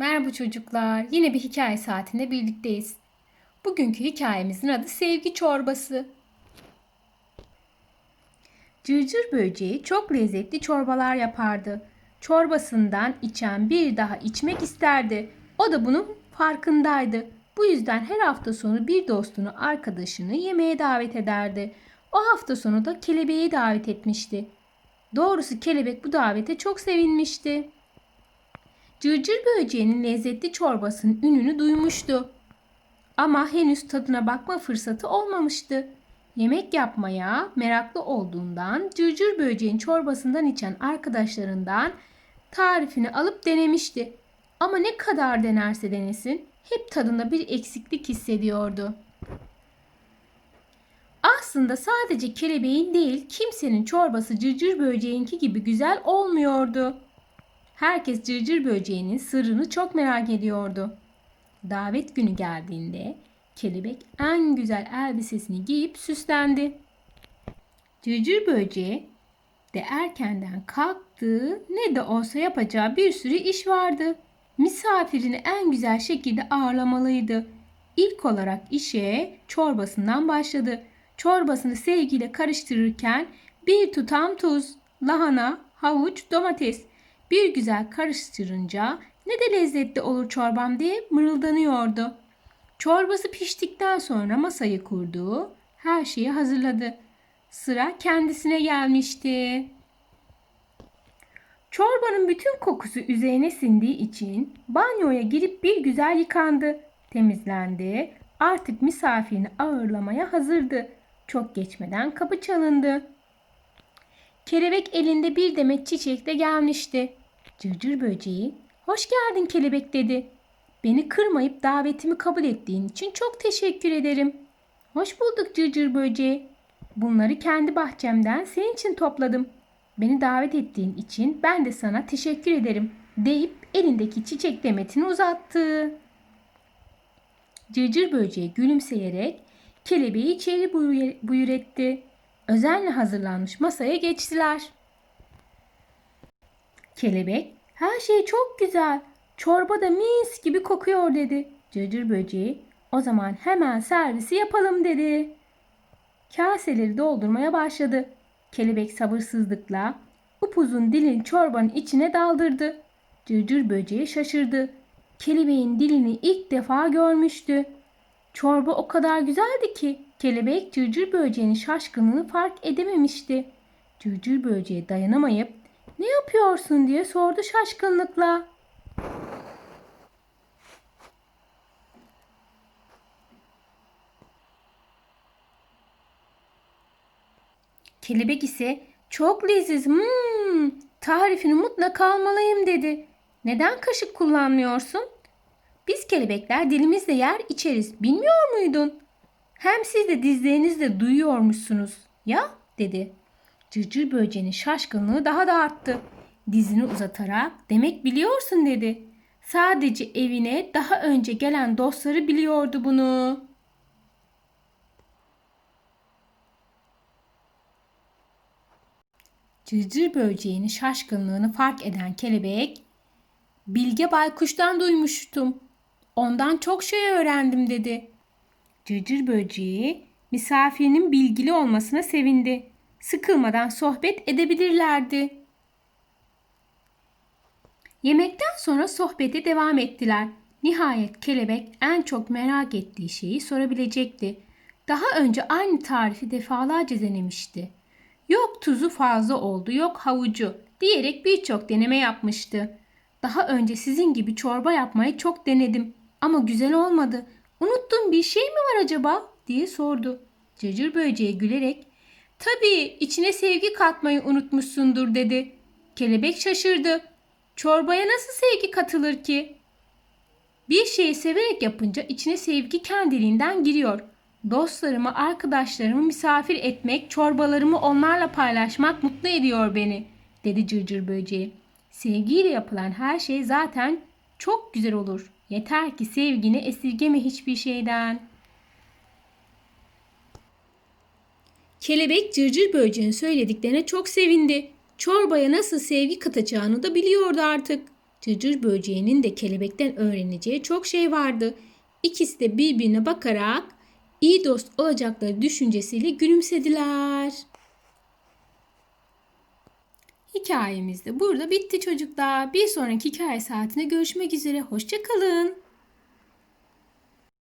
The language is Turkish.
Merhaba çocuklar. Yine bir hikaye saatinde birlikteyiz. Bugünkü hikayemizin adı Sevgi Çorbası. Cırcır böceği çok lezzetli çorbalar yapardı. Çorbasından içen bir daha içmek isterdi. O da bunun farkındaydı. Bu yüzden her hafta sonu bir dostunu, arkadaşını yemeğe davet ederdi. O hafta sonu da kelebeği davet etmişti. Doğrusu kelebek bu davete çok sevinmişti. Cırcır böceğinin lezzetli çorbasının ününü duymuştu. Ama henüz tadına bakma fırsatı olmamıştı. Yemek yapmaya meraklı olduğundan cırcır böceğin çorbasından içen arkadaşlarından tarifini alıp denemişti. Ama ne kadar denerse denesin hep tadında bir eksiklik hissediyordu. Aslında sadece kelebeğin değil kimsenin çorbası cırcır böceğinki gibi güzel olmuyordu. Herkes cırcır böceğinin sırrını çok merak ediyordu. Davet günü geldiğinde kelebek en güzel elbisesini giyip süslendi. Cırcır böceği de erkenden kalktı ne de olsa yapacağı bir sürü iş vardı. Misafirini en güzel şekilde ağırlamalıydı. İlk olarak işe çorbasından başladı. Çorbasını sevgiyle karıştırırken bir tutam tuz, lahana, havuç, domates bir güzel karıştırınca ne de lezzetli olur çorbam diye mırıldanıyordu. Çorbası piştikten sonra masayı kurdu, her şeyi hazırladı. Sıra kendisine gelmişti. Çorbanın bütün kokusu üzerine sindiği için banyoya girip bir güzel yıkandı, temizlendi. Artık misafirini ağırlamaya hazırdı. Çok geçmeden kapı çalındı. Kelebek elinde bir demet çiçekle gelmişti. Cırcır böceği, hoş geldin kelebek dedi. Beni kırmayıp davetimi kabul ettiğin için çok teşekkür ederim. Hoş bulduk cırcır böceği. Bunları kendi bahçemden senin için topladım. Beni davet ettiğin için ben de sana teşekkür ederim deyip elindeki çiçek demetini uzattı. Cırcır böceği gülümseyerek kelebeği içeri buyur, etti. Özenle hazırlanmış masaya geçtiler. Kelebek, her şey çok güzel. Çorba da mis gibi kokuyor dedi. Cırcır böceği, o zaman hemen servisi yapalım dedi. Kaseleri doldurmaya başladı. Kelebek sabırsızlıkla upuzun dilin çorbanın içine daldırdı. Cırcır böceği şaşırdı. Kelebeğin dilini ilk defa görmüştü. Çorba o kadar güzeldi ki kelebek cırcır böceğinin şaşkınlığını fark edememişti. Cırcır böceği dayanamayıp ne yapıyorsun diye sordu şaşkınlıkla. Kelebek ise çok leziz, hmm, tarifini mutlaka almalıyım dedi. Neden kaşık kullanmıyorsun? Biz kelebekler dilimizle yer içeriz, bilmiyor muydun? Hem siz de dizlerinizle duyuyormuşsunuz ya dedi. Cırcır böceğinin şaşkınlığı daha da arttı. Dizini uzatarak demek biliyorsun dedi. Sadece evine daha önce gelen dostları biliyordu bunu. Cırcır böceğinin şaşkınlığını fark eden kelebek, Bilge Baykuş'tan duymuştum. Ondan çok şey öğrendim dedi. Cırcır böceği misafirinin bilgili olmasına sevindi. Sıkılmadan sohbet edebilirlerdi. Yemekten sonra sohbete devam ettiler. Nihayet kelebek en çok merak ettiği şeyi sorabilecekti. Daha önce aynı tarifi defalarca denemişti. Yok tuzu fazla oldu, yok havucu diyerek birçok deneme yapmıştı. Daha önce sizin gibi çorba yapmayı çok denedim ama güzel olmadı. Unuttuğum bir şey mi var acaba diye sordu. Cırcır böceği gülerek tabii içine sevgi katmayı unutmuşsundur dedi. Kelebek şaşırdı. Çorbaya nasıl sevgi katılır ki? Bir şeyi severek yapınca içine sevgi kendiliğinden giriyor. Dostlarımı, arkadaşlarımı misafir etmek, çorbalarımı onlarla paylaşmak mutlu ediyor beni, dedi cırcır böceği. Sevgiyle yapılan her şey zaten çok güzel olur. Yeter ki sevgini esirgeme hiçbir şeyden. Kelebek cırcır böceğin söylediklerine çok sevindi. Çorbaya nasıl sevgi katacağını da biliyordu artık. Cırcır böceğinin de kelebekten öğreneceği çok şey vardı. İkisi de birbirine bakarak iyi dost olacakları düşüncesiyle gülümsediler. Hikayemiz de burada bitti çocuklar. Bir sonraki hikaye saatinde görüşmek üzere. Hoşçakalın.